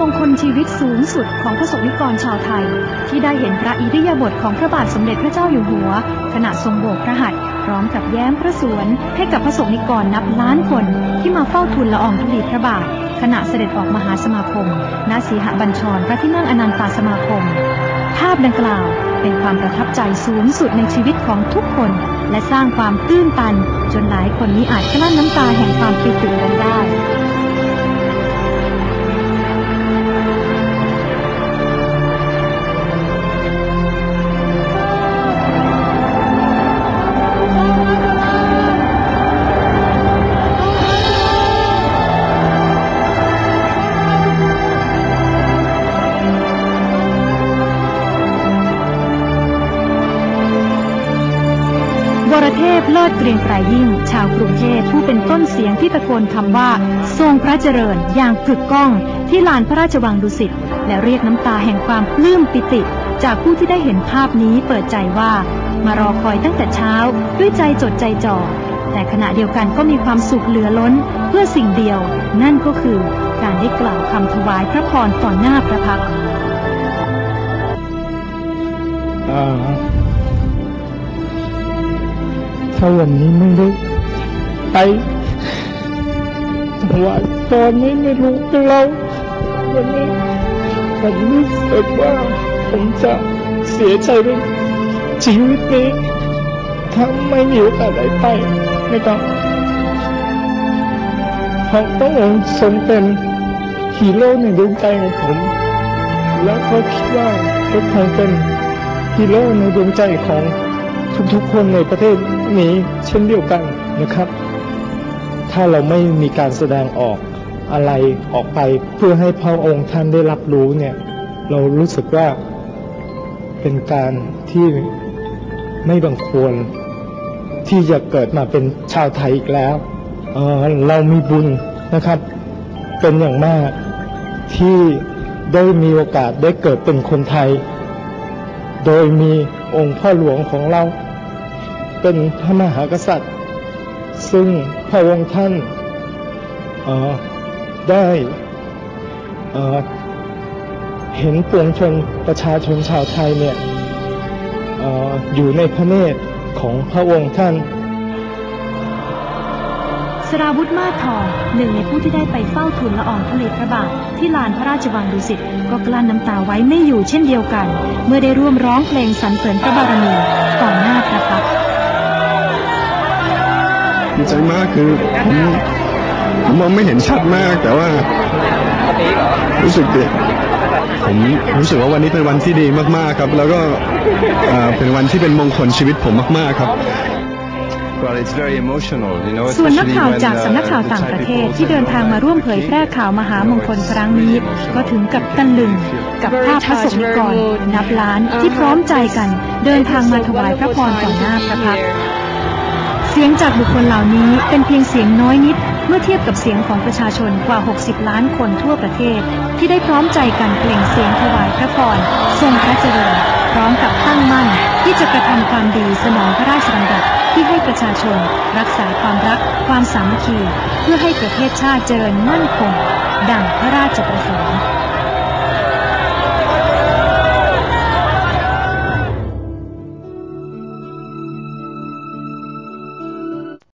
มงคลชีวิตสูงสุดของพระสงฆ์นิกรชาวไทย ที่ได้เห็นพระอิริยาบถของพระบาทสมเด็จพระเจ้าอยู่หัว ขณะทรงโบกพระหัตถ์พร้อมกับแย้มพระสวน ให้กับพระสงฆ์นิกรนับล้านคนที่มาเฝ้าทูลละอองธุลีพระบาท ขณะเสด็จออกมหาสมาคมณสีหบัญชรพระที่นั่งอนันตาสมาคม ภาพดังกล่าวเป็นความประทับใจสูงสุดในชีวิตของทุกคน และสร้างความตื้นตัน จนหลายคนนี้อาจกลั้นน้ำตาแห่งความปิติ เทพเลิศเกรียงไกรยิ่ง ชาวกรุงเทพผู้เป็นต้นเสียงที่ตะโกนคำว่า ทรงพระเจริญอย่างกึกก้อง ที่ลานพระราชวังดุสิตและเรียกน้ำตาแห่งความปลื้มปิติ จากผู้ที่ได้เห็นภาพนี้เปิดใจว่ามารอคอยตั้งแต่เช้า ด้วยใจจดใจจ่อแต่ขณะเดียวกันก็มีความสุขเหลือล้น เพื่อสิ่งเดียว นั่นก็คือการได้กล่าวคำถวายพระพรต่อหน้าพระพักตร์อ่า ถ้าวันนี้ไม่ได้ไปถวายตอนนี้ไม่รู้เราวันนี้ผมรู้สึกว่าผมจะเสียใจด้วยชีวิตนี้ถ้าไม่มีโอกาสได้ไปนะครับเพราะพระองค์ทรงเป็นฮีโร่ในดวงใจของผม แล้วก็คิดว่าก็คงเป็นฮีโร่ในดวงใจของ ทุกๆคนในประเทศนี้เช่นเดียวกันนะครับ ถ้าเราไม่มีการแสดงออกอะไรออกไปเพื่อให้พระองค์ท่านได้รับรู้เนี่ย เรารู้สึกว่าเป็นการที่ไม่บังควร ที่จะเกิดมาเป็นชาวไทยอีกแล้วเออเรามีบุญนะครับ เป็นอย่างมากที่ได้มีโอกาสได้เกิดเป็นคนไทย โดยมี องค์พ่อหลวงของเรา เป็นพระมหากษัตริย์ ซึ่งพระองค์ท่านได้เห็นปวงชนประชาชนชาวไทยเนี่ยอออยู่ในพระเนตรของพระองค์ท่าน สราวุธมาทองหนึ่งในผู้ที่ได้ไปเฝ้าทูลละอองธุลีพระบาทที่ลานพระราชวังดุสิตก็กลั้นน้ำตาไว้ไม่อยู่เช่นเดียวกัน เมื่อได้ร่วมร้องเพลงสรรเสริญพระบารมีต่อหน้าพระพักตร์ดีใจมากคือผมผมมองไม่เห็นชัดมากแต่ว่า รู้สึกดีผมรู้สึกว่าวันนี้เป็นวันที่ดีมากๆครับ แล้วก็เอ่อเป็นวันที่เป็นมงคลชีวิตผมมาก ๆครับ ส่วนนัก especially ข่าว when, จาก uh, สำนักข่าว the ต่าง Thai ประเทศ people ที่เดินทางมาร่วมเผยแพร่ข่าวมหามงคลครั้งนี้ ก็ถึงกับตะลึง กับภาพพระสงฆ์นิกรนับล้านที่พร้อมใจกัน เดินทางมาถวายพระพรต่อหน้าพระพักตร์เสียงจากบุคคลเหล่านี้เป็นเพียงเสียงน้อยนิด เมื่อเทียบกับเสียงของประชาชนกว่า 60 ล้านคนทั่วประเทศ ที่ได้พร้อมใจกันเปล่งเสียงถวายพระพรทรงพระเจริญ พร้อมกับตั้งมั่น ที่จะกระทำความดีสนองพระราชดำรัสที่ให้ประชาชน รักษาความรักความสามัคคี เพื่อให้ประเทศชาติเจริญมั่นคง ดังพระราชประสงค์